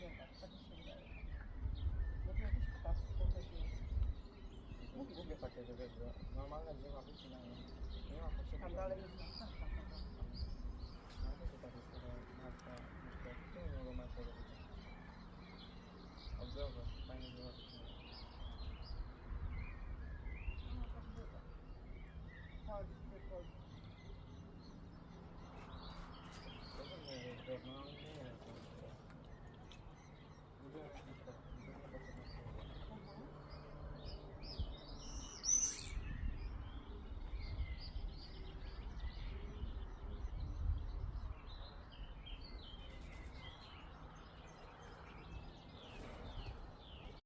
studentach, tak mi się wydaje. No to jakieś ptactwo też jest. Mówi głupie takie, że wiesz, że normalne. Nie ma potrzeby. Tam dalej jest następna. Ale to tak jest trochę marka, myślę, to nie mogą marka robić. Obdrożę, fajnie